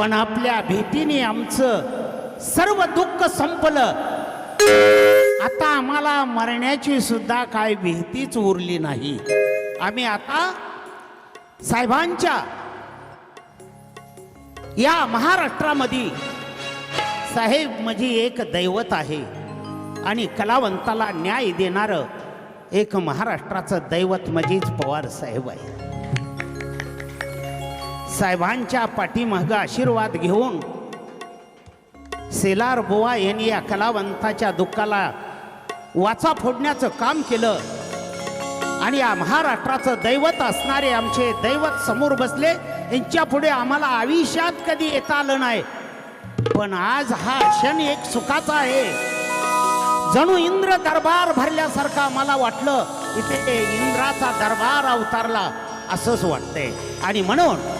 पण आपल्या भेटीने आमचं सर्व दुःख संपलं. आता आम्हाला मरण्याची सुद्धा काय भीतीच उरली नाही. आम्ही आता साहेबांच्या या महाराष्ट्रामध्ये साहेब म्हणजे एक दैवत आहे आणि कलावंताला न्याय देणारं एक महाराष्ट्राचं दैवत म्हणजेच पवार साहेब आहे. साहेबांच्या पाठीमागं आशीर्वाद घेऊन सेलार बोवा यांनी या कलावंताच्या दुःखाला वाचा फोडण्याचं काम केलं. आणि या महाराष्ट्राचं दैवत असणारे आमचे दैवत समोर बसले. यांच्या पुढे आम्हाला आयुष्यात कधी येता आलं नाही. पण आज हा क्षण एक सुखाचा आहे. जणू इंद्र दरबार भरल्यासारखा मला वाटलं. इथे इंद्राचा दरबार अवतारला असंच वाटतंय. आणि म्हणून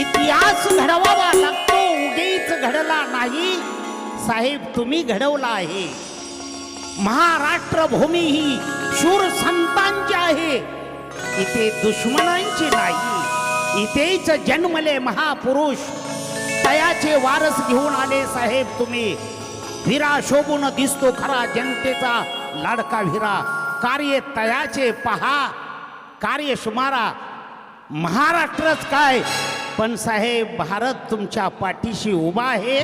इतिहास घडवावा लागतो उगीच घडला नाही. साहेब तुम्ही घडवला आहे. महाराष्ट्र भूमी ही शूर संतांची आहे. इथे दुश्मनांची नाही. इथेच जन्मले महापुरुष. तयाचे वारस घेऊन आले साहेब तुम्ही. विरा शोभून दिसतो खरा जनतेचा लाडका विरा. कार्य तयाचे पहा. कार्य सुमारा. महाराष्ट्रच काय? पण साहेब भारत तुमच्या पाठीशी उभा आहे.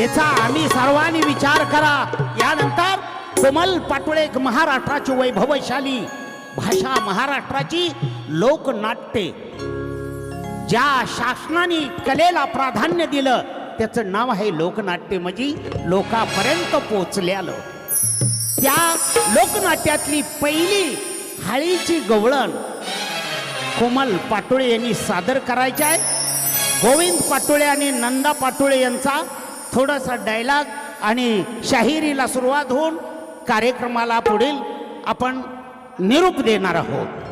याचा आम्ही सर्वांनी विचार करा. यानंतर कोमल पाटोळे एक महाराष्ट्राची वैभवशाली भाषा महाराष्ट्राची लोकनाट्ये. ज्या शासनाने कलेला प्राधान्य दिलं त्याचं नाव आहे लोकनाट्य म्हणजे लोकापर्यंत पोचल्यालं त्या लोकनाट्यातली पहिली हाळीची गवळण कोमल पाटोळे यांनी सादर करायचे आहे. गोविंद पाटोळे आणि नंदा पाटोळे यांचा थोडासा डायलॉग आणि शाहिरीला सुरुवात होऊन कार्यक्रमाला पुढील आपण निरूप देणार आहोत.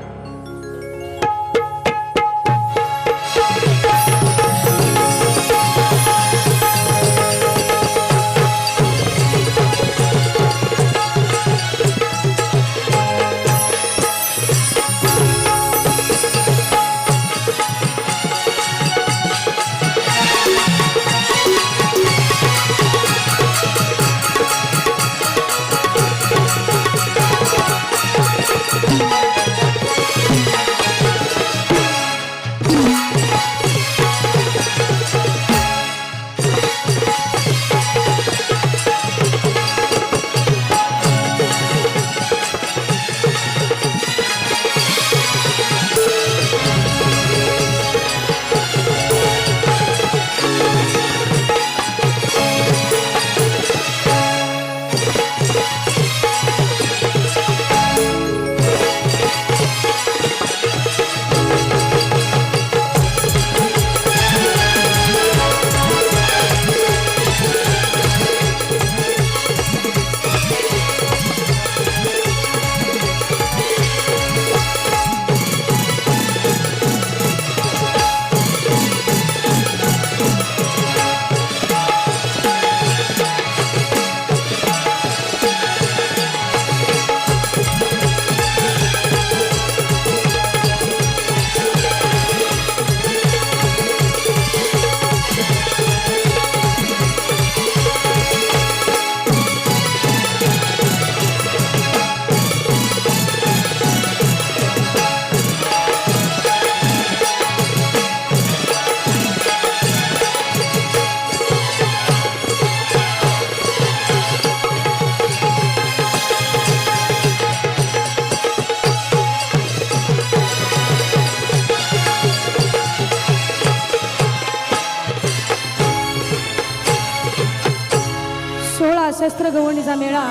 शस्त्र गवणीचा मेळा.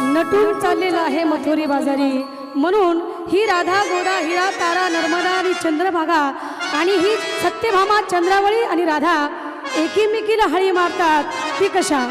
नटून चाललेला आहे मथुरी बाजारी. म्हणून ही राधा गोदा हिरा तारा नर्मदा आणि चंद्रभागा आणि ही सत्यभामा चंद्रावळी आणि राधा एकीमेकीला हळी मारतात. ती कशा?